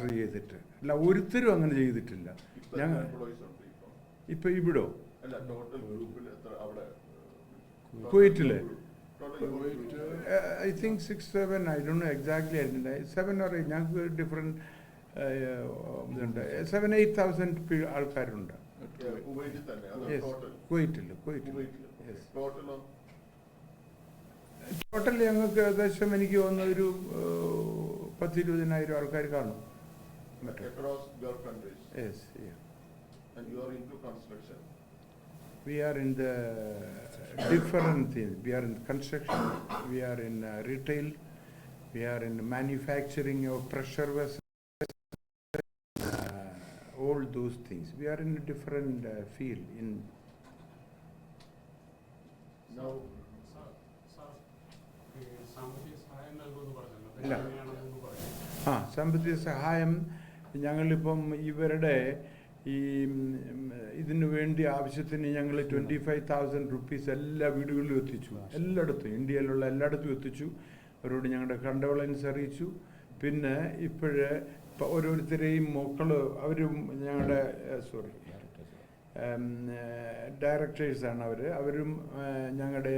Charter ചെയ്തിട്ട്. അല്ല ഒരുത്തരും അങ്ങനെ ചെയ്തിട്ടില്ല. ഞങ്ങൾ ഇപ്പൊ? ഇപ്പൊ ഇവിടോ? അല്ല ടോട്ടൽ ഗ്രൂപ്പിൽ എത്ര അവിടെ കുവൈറ്റിൽ? I think six seven I Dr know exactly seven or eight ഞങ്ങൾക്ക് ഡിഫറെന്റ് ഇതുണ്ട്. സെവൻ എയ്റ്റ് തൗസൻഡ് ആൾക്കാരുണ്ട്. കുവൈറ്റിൽ തന്നെ അത് ടോട്ടൽ കുവൈറ്റിൽ ഞങ്ങൾക്ക് ഏകദേശം എനിക്ക് തോന്നുന്ന ഒരു പത്തിരുപതിനായിരം ആൾക്കാർ കാണും. across Gulf countries yes and you are into construction We are in the different things. We are in construction, we are in uh, retail, we are in manufacturing of pressure vessels, uh, all those things. We are in a different uh, field in, now sir, sir, ഈ സാമ്പത്തിക സഹായം നൽകുമെന്ന് പറഞ്ഞല്ലോ. ഇല്ല. അതെങ്ങനെയാണെന്നൊന്ന് പറയാമോ? ആ സാമ്പത്തിക സഹായം ഞങ്ങളിപ്പം ഇവരുടെ ഈ ഇതിനു വേണ്ടി ആവശ്യത്തിന് ഞങ്ങൾ ട്വന്റി ഫൈവ് തൗസൻഡ് റുപ്പീസ് എല്ലാ വീടുകളിലും എത്തിച്ചു. എല്ലായിടത്തും ഇന്ത്യയിലുള്ള എല്ലായിടത്തും എത്തിച്ചു. അവരോട് ഞങ്ങളുടെ കണ്ടോളൻസ് അറിയിച്ചു. പിന്നെ ഇപ്പോഴ് ഓരോരുത്തരെയും മക്കൾ അവരും ഞങ്ങളുടെ സോറി ഡയറക്ടേഴ്സാണ് അവർ അവരും. ഞങ്ങളുടെ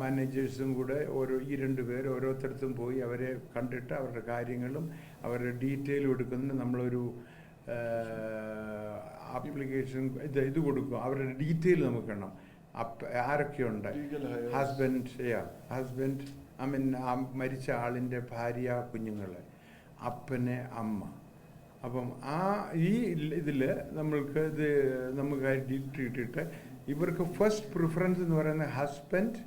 മാനേജേഴ്സും കൂടെ ഓരോ ഈ രണ്ട് പേർ ഓരോരുത്തരത്തും പോയി അവരെ കണ്ടിട്ട് അവരുടെ കാര്യങ്ങളും അവരുടെ ഡീറ്റെയിലും എടുക്കുന്നതിന് നമ്മളൊരു ആപ്ലിക്കേഷൻ ഇത് ഇത് കൊടുക്കും. അവരുടെ ഡീറ്റെയിൽ നമുക്ക് വേണം ആരൊക്കെയുണ്ട്? Husband yeah husband I mean ആ മരിച്ച ആളിന്റെ ഭാര്യ കുഞ്ഞുങ്ങൾ അപ്പനെ അമ്മ. അപ്പം ആ ഈ ഇതിൽ നമ്മൾക്ക് ഇത് നമുക്ക് ഡീറ്റ് ഇട്ടിട്ട് ഇവർക്ക് ഫസ്റ്റ് പ്രിഫറൻസ് എന്ന് പറയുന്നത് ഹസ്ബൻഡ്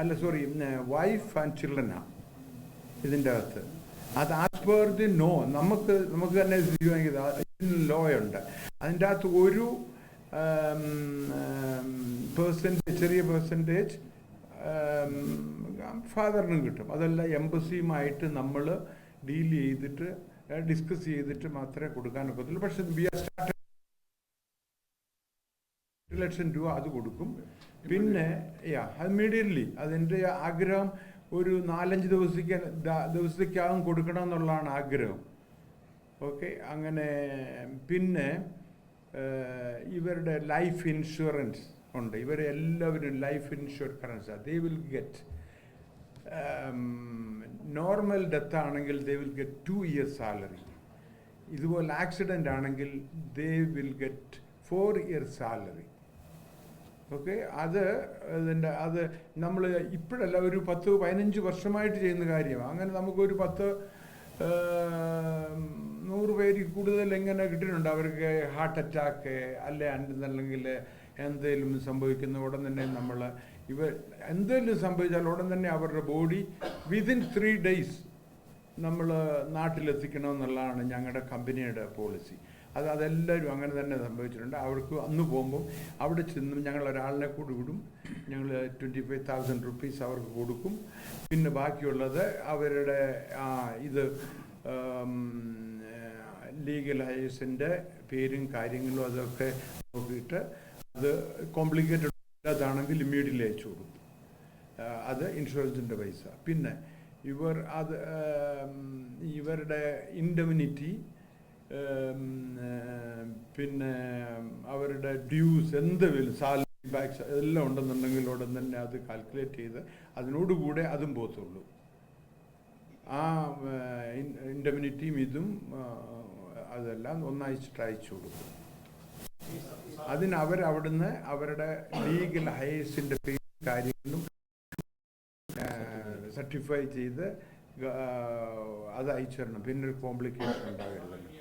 അല്ല സോറി വൈഫ് ആൻഡ് ചിൽഡ്രനാണ് ഇതിന്റെ അകത്ത്. അത് ആസ് പെർ ദി നോ നമുക്ക് നമുക്ക് തന്നെ ലോയുണ്ട് ഉണ്ട്. അതിന്റെ അകത്ത് ഒരു പേഴ്സന്റേജ് ചെറിയ പേഴ്സന്റേജ് ഫാദറിനും കിട്ടും. അതല്ല എംബസിയുമായിട്ട് നമ്മൾ ഡീൽ ചെയ്തിട്ട് ഡിസ്കസ് ചെയ്തിട്ട് മാത്രമേ കൊടുക്കാൻ ഒക്കത്തുള്ളൂ. പക്ഷെ ബി ആർ സ്റ്റാർട്ട് ലക്ഷം രൂപ അത് കൊടുക്കും. പിന്നെ യാ അത് ഇമ്മീഡിയറ്റ്ലി അതിന്റെ ആഗ്രഹം ഒരു നാലഞ്ച് ദിവസത്തേക്ക് ദിവസത്തേക്കാകും കൊടുക്കണം എന്നുള്ളതാണ് ആഗ്രഹം. ഓക്കെ അങ്ങനെ പിന്നെ ഇവരുടെ ലൈഫ് ഇൻഷുറൻസ് ഉണ്ട്. ഇവരെ എല്ലാവരും life insurance they will get normal death ആണെങ്കിൽ they will get two years salary. ഇതുപോലെ ആക്സിഡന്റ് ആണെങ്കിൽ they will get four year salary. Okay? അത് ഇതിന്റെ അത് നമ്മൾ ഇപ്പോഴല്ല ഒരു പത്ത് പതിനഞ്ച് വർഷമായിട്ട് ചെയ്യുന്ന കാര്യമാണ്. അങ്ങനെ നമുക്കൊരു പത്ത് നൂറ് പേര് കൂടുതൽ എങ്ങനെ കിട്ടിയിട്ടുണ്ട്? അവർക്ക് ഹാർട്ട് അറ്റാക്ക് അല്ലെ അല്ലെങ്കിൽ എന്തെങ്കിലും സംഭവിക്കുന്ന ഉടൻ തന്നെ നമ്മൾ ഇവ എന്തെങ്കിലും സംഭവിച്ചാൽ ഉടൻ തന്നെ അവരുടെ ബോഡി വിതിൻ ത്രീ ഡേയ്സ് നമ്മൾ നാട്ടിലെത്തിക്കണമെന്നുള്ളതാണ് ഞങ്ങളുടെ കമ്പനിയുടെ പോളിസി. അത് അതെല്ലാവരും അങ്ങനെ തന്നെ സംഭവിച്ചിട്ടുണ്ട്. അവർക്ക് അന്ന് പോകുമ്പോൾ അവിടെ ചെന്നും ഞങ്ങൾ ഒരാളിനെ കൂടി വിടും ഞങ്ങൾ ട്വന്റി ഫൈവ് തൗസൻഡ് റുപ്പീസ് അവർക്ക് കൊടുക്കും. പിന്നെ ബാക്കിയുള്ളത് അവരുടെ ഇത് ലീഗൽ ഹയേഴ്സിന്റെ പേരും കാര്യങ്ങളും അതൊക്കെ നോക്കിയിട്ട് അത് കോംപ്ലിക്കേറ്റഡ് അതാണെങ്കിൽ ഇമ്മീഡിയറ്റ്ലി അയച്ചു കൊടുക്കും. അത് ഇൻഷുറൻസിന്റെ പൈസ. പിന്നെ ഇവർ അത് ഇവരുടെ ഇൻഡമിനിറ്റി പിന്നെ അവരുടെ ഡ്യൂസ് എന്ത് സാലറി ബാക്സ് എല്ലാം ഉണ്ടെന്നുണ്ടെങ്കിൽ ഉടൻ തന്നെ അത് കാൽക്കുലേറ്റ് ചെയ്ത് അതിനോടുകൂടെ അതും പോത്തുള്ളൂ ആ ഇൻഡമിനിറ്റിയും ഇതും അതെല്ലാം ഒന്നായി അയച്ചു കൊടുക്കും. അതിന് അവർ അവിടുന്ന് അവരുടെ ലീഗൽ ഹയേഴ്സിന്റെ കാര്യങ്ങളും സർട്ടിഫൈ ചെയ്ത് അത് അയച്ചു തരണം. പിന്നെ ഒരു കോംപ്ലിക്കേഷൻ ഉണ്ടാകരുതല്ലോ.